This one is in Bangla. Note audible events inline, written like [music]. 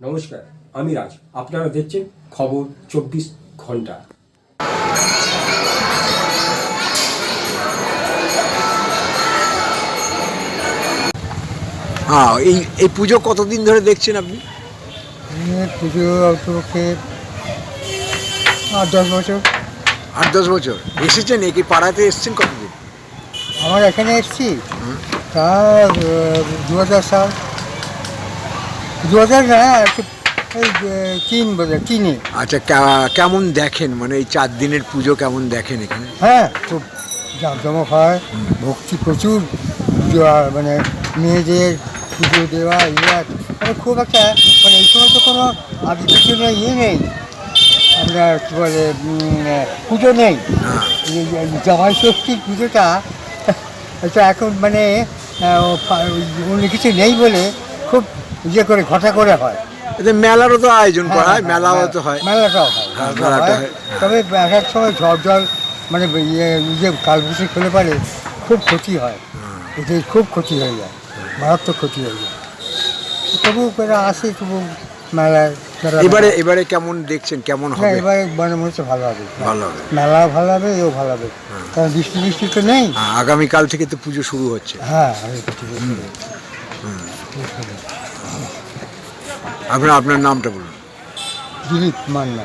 নমস্কার আমি রাজ। আপনারা দেখছেন খবর চব্বিশ ঘণ্টা। হ্যাঁ এই এই পুজো কতদিন ধরে দেখছেন আপনি? পুজো আট দশ বছর। আট দশ বছর। এসেছেন? এই পাড়াতে এসেছেন কতদিন? আমার এখানে এসছি। তা দু হাজার সাল হাজার না একটু এই যে তিন আচ্ছা কেমন দেখেন? মানে এই চার দিনের পুজো কেমন দেখেন এখানে? হ্যাঁ খুব জাঁকজমক হয় ভক্তি প্রচুর পুজো মানে মেয়েদের পুজো দেওয়া ইয়ে মানে খুব একটা মানে এই সময় তো কোনো আগে পিছনে ইয়ে নেই। আমরা কী বলে পুজো নেই। হ্যাঁ। জামাই ষষ্ঠীর পুজোটা এটা [laughs] এখন মানে অন্য কিছু নেই বলে খুব ইয়ে করে ঘটা করে হয়। এতে মেলারও তো আয়োজন করা হয় হ্যাঁ, মেলাও তো হয়। মেলাটাও হয় হ্যাঁ, মেলাটা হয়। হয়, তবে এক এক সময় ঝড় জল মানে ইয়ে ইয়ে কালবুসি খেলে পারে খুব ক্ষতি হয়। এতে খুব ক্ষতি হয়ে যায় মারাত্মক ক্ষতি হয়ে যায়। তবু এরা আসে তবু মেলায় এবারে এবারে কেমন দেখছেন কেমন হবে? এবারে মনে হচ্ছে ভালো হবে। ভালো হবে। মেলাও ভালো হবে এও ভালো হবে। কারণ বৃষ্টি বৃষ্টি তো নেই। হ্যাঁ, আগামীকাল থেকে তো পুজো শুরু হচ্ছে। হ্যাঁ আপনার আপনার নামটা বলুন। দিলীপ মান্না।